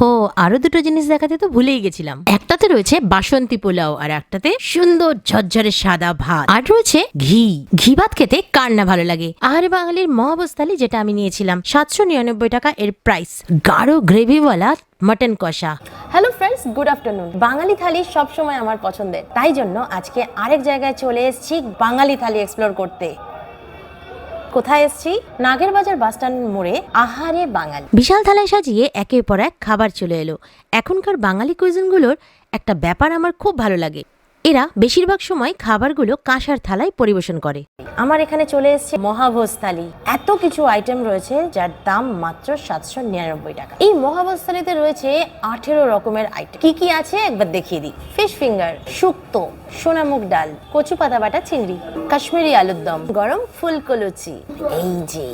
হো আরও দুটো জিনিস দেখাতে তো ভুলেই গেছিলাম। একটাতে রয়েছে বাসন্তী পোলাও আর একটাতে সুন্দর ঝরঝরে সাদা ভাত। আর রয়েছে ঘি। ঘি ভাত খেতে কার না ভালো লাগে? আহারে বাঙালির মহাবস্থালি যেটা আমি নিয়েছিলাম, সাতশো নিরানব্বই টাকা এর প্রাইস গাঢ় গ্রেভিওয়ালা মটন কষা। হ্যালো ফ্রেন্ডস গুড আফটারনুন বাঙালি থালি সবসময় আমার পছন্দের। তাই জন্য আজকে আরেক জায়গায় চলে এসেছি বাঙালি থালি এক্সপ্লোর করতে। কোথায় এসছি? নাগের বাজার বাস স্ট্যান্ড মোড়ে আহারে বাঙালি। বিশাল থালায় সাজিয়ে একের পর এক খাবার চলে এলো। এখনকার বাঙালি কুইজিনগুলোর একটা ব্যাপার আমার খুব ভালো লাগে। এরা বেশিরভাগ সময় খাবারগুলো কাঁসার থালায় পরিবেশন করে। আমার এখানে চলে এসেছে মহাভোজ থালি এত কিছু আইটেম রয়েছে যার দাম মাত্র সাতশো নিরানব্বই টাকা। এই মহাভোজ থালিতে রয়েছে আঠেরো রকমের আইটেম কি কি আছে একবার দেখিয়ে দিই। ফিশ ফিঙ্গার শুক্তো, সোনামুগ ডাল, কচু পাতা বাটা চিংড়ি, কাশ্মীরি আলুর দম, গরম ফুলকো লুচি। এই যে,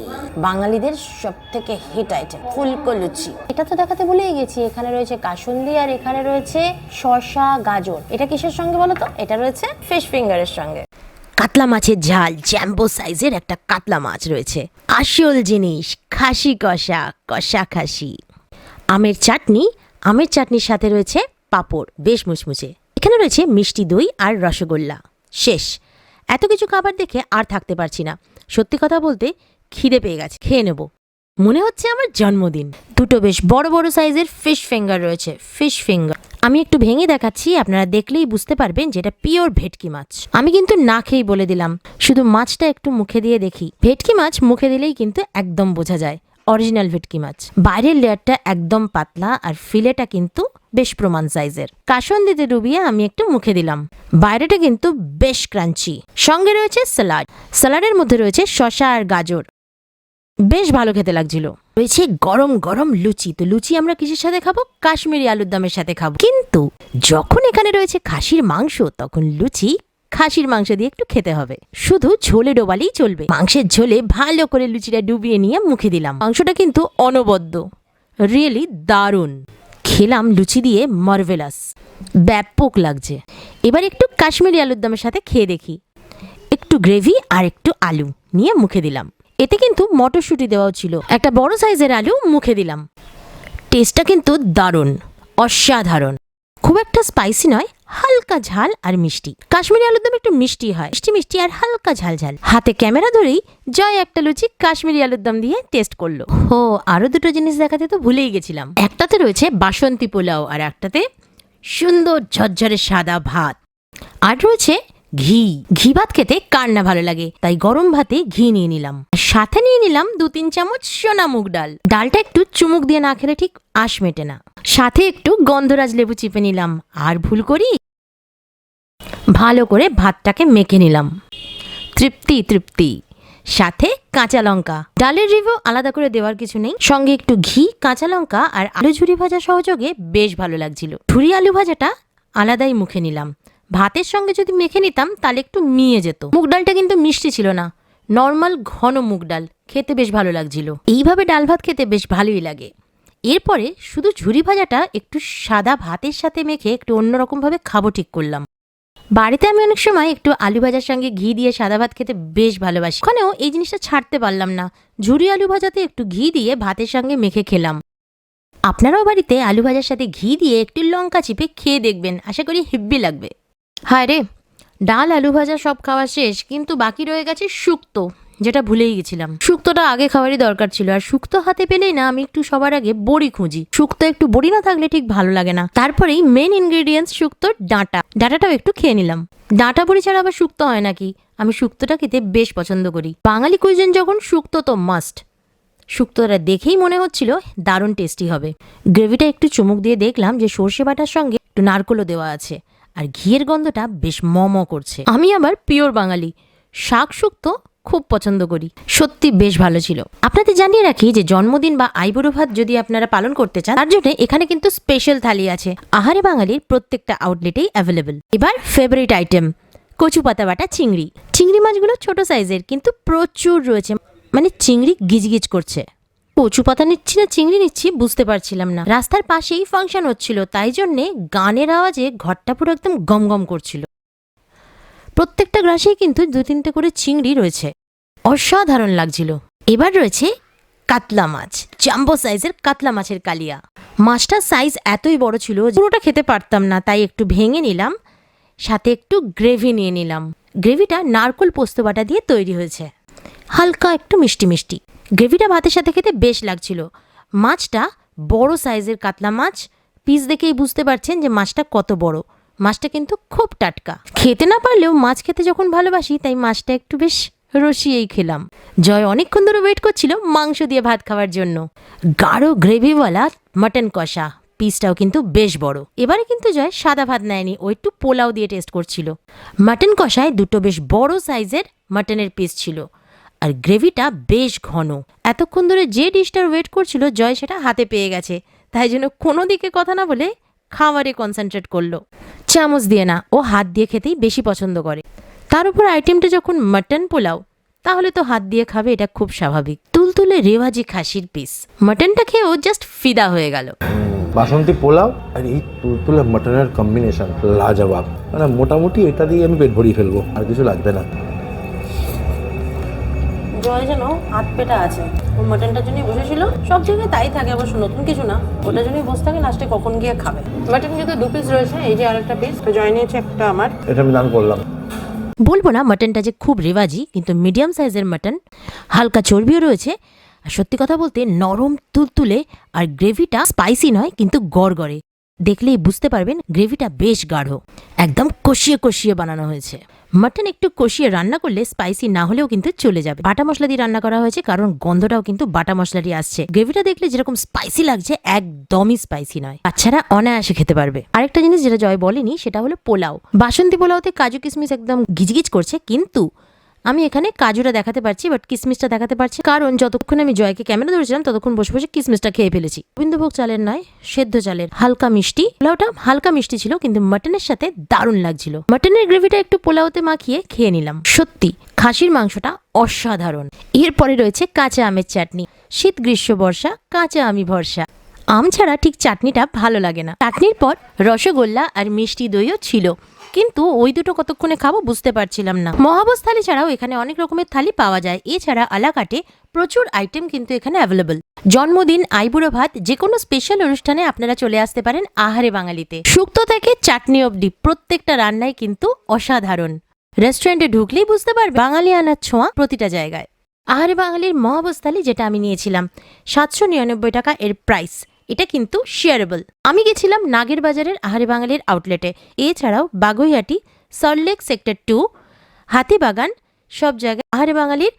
বাঙালিদের সব থেকে হিট আইটেম ফুলকো লুচি। এটা তো দেখাতে ভুলেই গেছি। এখানে রয়েছে কাসুন্দি আর এখানে রয়েছে শসা, গাজর। এটা কিসের সঙ্গে বলো তো এটা রয়েছে ফিশ ফিঙ্গারের সঙ্গে। কাতলা মাছের ঝাল জ্যাম্বো সাইজের একটা কাতলা মাছ রয়েছে। আসল জিনিস, খাসি কষা কষা খাসি। আমের চাটনি, আমের চাটনির সাথে রয়েছে পাঁপড়, বেশ মুচমুচে। এখানে রয়েছে মিষ্টি দই আর রসগোল্লা। শেষ। এত কিছু খাবার দেখে আর থাকতে পারছি না। সত্যি কথা বলতে খিদে পেয়ে গেছে, খেয়ে নেব। মনে হচ্ছে আমার জন্মদিন। দুটো বেশ বড় বড় সাইজের ফিশ ফিঙ্গার রয়েছে। ফিশ ফিঙ্গার আমি একটু ভেঙে দেখাচ্ছি, আপনারা দেখলেই বুঝতে পারবেন যেটা পিওর ভেটকি মাছ। আমি কিন্তু না খেয়েই বলে দিলাম, শুধু মাছটা একটু মুখে দিয়ে দেখি। ভেটকি মাছ মুখে দিলেই কিন্তু একদম বোঝা যায় অরিজিনাল ভেটকি মাছ। বাইরের লেয়ারটা একদম পাতলা আর ফিলেটা কিন্তু বেশ প্রমাণ সাইজের। কাসন্দিতে ডুবিয়ে আমি একটু মুখে দিলাম। বাইরেটা কিন্তু বেশ ক্রাঞ্চি সঙ্গে রয়েছে স্যালাড স্যালাডের মধ্যে রয়েছে শসা আর গাজর। বেশ ভালো খেতে লাগছিল। রয়েছে গরম গরম লুচি। তো লুচি আমরা কিসের সাথে খাব? কাশ্মীরি আলুর দমের সাথে খাব। কিন্তু যখন এখানে রয়েছে খাসির মাংস, তখন লুচি খাসির মাংস দিয়ে একটু খেতে হবে। শুধু ঝোলে ডোবালেই চলবে। মাংসের ঝোলে ভালো করে লুচিটা ডুবিয়ে নিয়ে মুখে দিলাম। মাংসটা কিন্তু অনবদ্য। রিয়েলি দারুণ। খেলাম লুচি দিয়ে মার্ভেলাস। ব্যাপক লাগছে। এবার একটু কাশ্মীরি আলুর দমের সাথে খেয়ে দেখি। একটু গ্রেভি আর একটু আলু নিয়ে মুখে দিলাম। এতে কিন্তু মটরশুঁটি দেওয়াও ছিল। একটা বড় সাইজের আলু মুখে দিলাম। টেস্টটা কিন্তু দারুণ, অসাধারণ। খুব একটা স্পাইসি নয়, হালকা ঝাল আর মিষ্টি। কাশ্মীরি আলুর দম একটু মিষ্টি হয়, মিষ্টি মিষ্টি আর হালকা ঝাল ঝাল। হাতে ক্যামেরা ধরেই জয় একটা লুচি কাশ্মীরি আলুর দম দিয়ে টেস্ট করল। ও আরও দুটো জিনিস দেখাতে তো ভুলেই গেছিলাম। একটাতে রয়েছে বাসন্তী পোলাও আর একটাতে সুন্দর ঝরঝরে সাদা ভাত। আর রয়েছে ঘি। ঘি ভাত খেতে কার না ভালো লাগে? তাই গরম ভাতে ঘি নিয়ে নিলাম। সাথে নিয়ে নিলাম দু তিন চামচ সোনা মুগ ডাল। ডালটা একটু চুমুক দিয়ে না খেলে ঠিক আশ মেটে না। সাথে একটু গন্ধরাজ লেবু চিপে নিলাম। আর ভুল করি, ভালো করে ভাতটাকে মেখে নিলাম। তৃপ্তি তৃপ্তি। সাথে কাঁচা লঙ্কা। ডালের রিভিউ আলাদা করে দেওয়ার কিছু নেই। সঙ্গে একটু ঘি, কাঁচা লঙ্কা আর আলু ঝুরি ভাজা সহযোগে বেশ ভালো লাগছিল। ঝুরি আলু ভাজাটা আলাদাই মুখে নিলাম। ভাতের সঙ্গে যদি মেখে নিতাম, তাহলে একটু মিয়ে যেত। মুগ ডালটা কিন্তু মিষ্টি ছিল না। নর্মাল ঘন মুগ ডাল, খেতে বেশ ভালো লাগছিল। এইভাবে ডাল ভাত খেতে বেশ ভালোই লাগে। এরপরে শুধু ঝুরি ভাজাটা, একটু সাদা ভাতের সাথে মেখে একটু অন্যরকমভাবে খাব ঠিক করলাম। বাড়িতে আমি অনেক সময় একটু আলু ভাজার সঙ্গে ঘি দিয়ে সাদা ভাত খেতে বেশ ভালোবাসি। ওখানেও এই জিনিসটা ছাড়তে পারলাম না। ঝুরি আলু ভাজাতে একটু ঘি দিয়ে ভাতের সঙ্গে মেখে খেলাম। আপনারাও বাড়িতে আলু ভাজার সাথে ঘি দিয়ে একটু লঙ্কা চিপে খেয়ে দেখবেন। আশা করি হিব্বি লাগবে। হায় রে, ডাল, আলু ভাজা সব খাওয়া শেষ, কিন্তু বাকি রয়ে গেছে শুক্তো, যেটা ভুলেই গেছিলাম। শুক্তোটা আগে খাওয়ারই দরকার ছিল, আর শুক্তো হাতে পেলেই না আমি একটু সবার আগে বড়ি খুঁজি। শুক্তো একটু বড়ি না থাকলে ঠিক ভালো লাগে না। তারপরেই মেন ইনগ্রেডিয়েন্টস শুক্তোর ডাঁটা। ডাঁটাটাও একটু খেয়ে নিলাম। ডাঁটা বড়ি ছাড়া আবার শুক্তো হয় নাকি? আমি শুক্তোটা খেতে বেশ পছন্দ করি। বাঙালি কুইজেন যখন শুক্তো তো মাস্ট শুক্তোটা দেখেই মনে হচ্ছিল দারুণ টেস্টি হবে। গ্রেভিটা একটু চুমুক দিয়ে দেখলাম যে সর্ষে বাটার সঙ্গে একটু নারকোলও দেওয়া আছে। আর ঘিয়ের গন্ধটা বেশ মম করছে। আমি আবার পিওর বাঙালি। শাক শুক্তো খুব পছন্দ করি। সত্যি বেশ ভালো ছিল। আপনাদের জানিয়ে রাখি যে জন্মদিন বা আইবুড়ো ভাত যদি আপনারা পালন করতে চান, তার জন্য এখানে কিন্তু স্পেশাল থালি আছে। আহারে বাঙালির প্রত্যেকটা আউটলেটেই অ্যাভেলেবেল এবার ফেভারিট আইটেম কচু পাতা বাটা চিংড়ি। চিংড়ি মাছগুলো ছোট সাইজের কিন্তু প্রচুর রয়েছে। মানে চিংড়ি গিজগিজ করছে। কচু পাতা নিচ্ছি না, চিংড়ি নিচ্ছি, বুঝতে পারছিলাম না। রাস্তার পাশেই ফাংশন হচ্ছিল, তাই জন্যে গানের আওয়াজে ঘরটা পুরো একদম গমগম গম করছিল। প্রত্যেকটা গ্রাসেই কিন্তু দু তিনটে করে চিংড়ি রয়েছে। অসাধারণ লাগছিল। এবার রয়েছে কাতলা মাছ, জাম্বো সাইজের কাতলা মাছের কালিয়া। মাছটার সাইজ এতই বড় ছিল পুরোটা খেতে পারতাম না, তাই একটু ভেঙে নিলাম, সাথে একটু গ্রেভি নিয়ে নিলাম। গ্রেভিটা নারকোল পোস্ত বাটা দিয়ে তৈরি হয়েছে। হালকা একটু মিষ্টি মিষ্টি। গ্রেভিটা ভাতের সাথে খেতে বেশ লাগছিল। মাছটা বড় সাইজের কাতলা মাছ। পিস দেখেই বুঝতে পারছেন যে মাছটা কত বড়। মাছটা কিন্তু খুব টাটকা। খেতে না পারলেও মাছ খেতে যখন ভালোবাসি, তাই মাছটা একটু বেশ রসিয়েই খেলাম। জয় অনেকক্ষণ ধরে ওয়েট করছিল মাংস দিয়ে ভাত খাওয়ার জন্য। গাঢ় গ্রেভিওয়ালা মাটন কষা। পিসটাও কিন্তু বেশ বড়। এবারে কিন্তু জয় সাদা ভাত নেয়নি, ও একটু পোলাও দিয়ে টেস্ট করছিল। মাটন কষায় দুটো বেশ বড় সাইজের মাটনের পিস ছিল। আর গ্রেভিটা বেশ ঘন। এতক্ষণ ধরে যে ডিশটার ওয়েট করছিল জয় সেটা হাতে পেয়ে গেছে। তাই জন্য কোনো দিকে কথা না বলে খাবারে কনসেন্ট্রেট করল। চামচ দিয়ে না, ও হাত দিয়ে খেতেই বেশি পছন্দ করে। তার উপর আইটেমটা যখন মাটন পোলাও, তাহলে তো হাত দিয়ে খাবে এটা খুব স্বাভাবিক। তুলতুলে রেওয়াজি খাসির পিস মাটনটা খেয়ে ও জাস্ট ফিদা হয়ে গেল। বাসন্তী পোলাও আর এই তুলতুলে মাটনের কম্বিনেশন লাজবাব। মানে মোটামুটি এটা দিয়ে আমি পেট ভরিয়ে ফেলব, আর কিছু লাগবে না। জয় যেন হাত পেটা আছে। ও মাটনটার জন্যই বসেছিল। সব জায়গায় তাই থাকে অবশ্য নতুন কিছু না। ওটার জন্যই বসে থাকে লাস্টে কখন গিয়ে খাবে। মাটন যেহেতু দু পিস রয়েছে এই যে আরেকটা পিস তো জয় নিয়েছে একটা আমার। এটা আমি দান করলাম। বলব না মাটনটা যে খুব রেওয়াজি কিন্তু মিডিয়াম সাইজের মাটন হালকা চর্বিও রয়েছে। আর সত্যি কথা বলতে নরম তুলতুলে আর গ্রেভিটা স্পাইসি নয় কিন্তু গড়গড়ে। দেখলেই বুঝতে পারবেন গ্রেভিটা বেশ গাঢ়। একদম কষিয়ে কষিয়ে বানানো হয়েছে। মাটন একটু কষিয়ে রান্না করলে স্পাইসি না হলেও কিন্তু চলে যাবে। বাটা মশলা দিয়ে রান্না করা হয়েছে কারণ গন্ধটাও কিন্তু বাটা মশলারই আসছে। গ্রেভিটা দেখলে যেরকম স্পাইসি লাগছে, একদমই স্পাইসি নয়। বাচ্চারা অনায়াসে খেতে পারবে। আরেকটা জিনিস যেটা জয় বলেনি, সেটা হলো পোলাও। বাসন্তী পোলাওতে কাজু কিশমিশ একদম গিজগিজ করছে, কিন্তু আমি এখানে কাজুটা দেখাতে পারছি বাট কিসমিসটা দেখাতে পারছি। কারণ যতক্ষণ আমি জয়কে ক্যামেরা ধরেছিলাম, ততক্ষণ বসে বসে কিসমিসটা খেয়ে ফেলেছি। গোবিন্দভোগ চালের নয়, সেদ্ধ চালের হালকা মিষ্টি। পোলাওটা হালকা মিষ্টি ছিল, কিন্তু মাটনের সাথে দারুণ লাগছিল। মাটনের গ্রেভিটা একটু পোলাওতে মাখিয়ে খেয়ে নিলাম। সত্যি, খাসির মাংসটা অসাধারণ। এরপরে রয়েছে কাঁচা আমের চাটনি। শীত, গ্রীষ্ম, বর্ষা, কাঁচা আমি ভরসা। আম ছাড়া ঠিক চাটনিটা ভালো লাগে না। চাটনির পর রসগোল্লা আর মিষ্টি দইও ছিল। কিন্তু ওই দুটো কতক্ষণে খাব বুঝতে পারছিলাম না। মহাবস থালি ছাড়াও এখানে অনেক রকমের থালি পাওয়া যায়। এছাড়া আলাকাটে প্রচুর আইটেম কিন্তু এখানে অ্যাভেলেবল জন্মদিন, আইবুড়ো ভাত যে কোনো স্পেশাল অনুষ্ঠানে আপনারা চলে আসতে পারেন আহারে বাঙালিতে। শুক্তো থেকে চাটনি অবধি প্রত্যেকটা রান্নাই কিন্তু অসাধারণ। রেস্টুরেন্টে ঢুকলেই বুঝতে পারবে বাঙালি আনার ছোঁয়া প্রতিটা জায়গায়। আহারে বাঙালির মহাবস্থালি যেটা আমি নিয়েছিলাম, সাতশো নিরানব্বই টাকা এর প্রাইস এটা কিন্তু শেয়ারেবল আমি গেছিলাম নাগের বাজারের আহারে বাঙালির আউটলেটে এছাড়াও বাগুইহাটি সল্টলেক সেক্টর টু হাতিবাগান, সব জায়গায় আহারে বাঙালির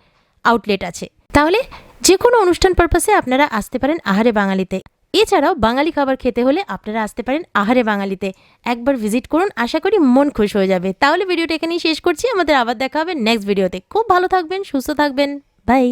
আউটলেট আছে। তাহলে যে কোনো অনুষ্ঠান পারপাসে আপনারা আসতে পারেন আহারে বাঙালিতে এছাড়াও বাঙালি খাবার খেতে হলে আপনারা আসতে পারেন আহারে বাঙালিতে একবার ভিজিট করুন, আশা করি মন খুশ হয়ে যাবে। তাহলে ভিডিওটা এখানেই শেষ করছি। আমাদের আবার দেখা হবে নেক্সট ভিডিওতে খুব ভালো থাকবেন, সুস্থ থাকবেন। বাই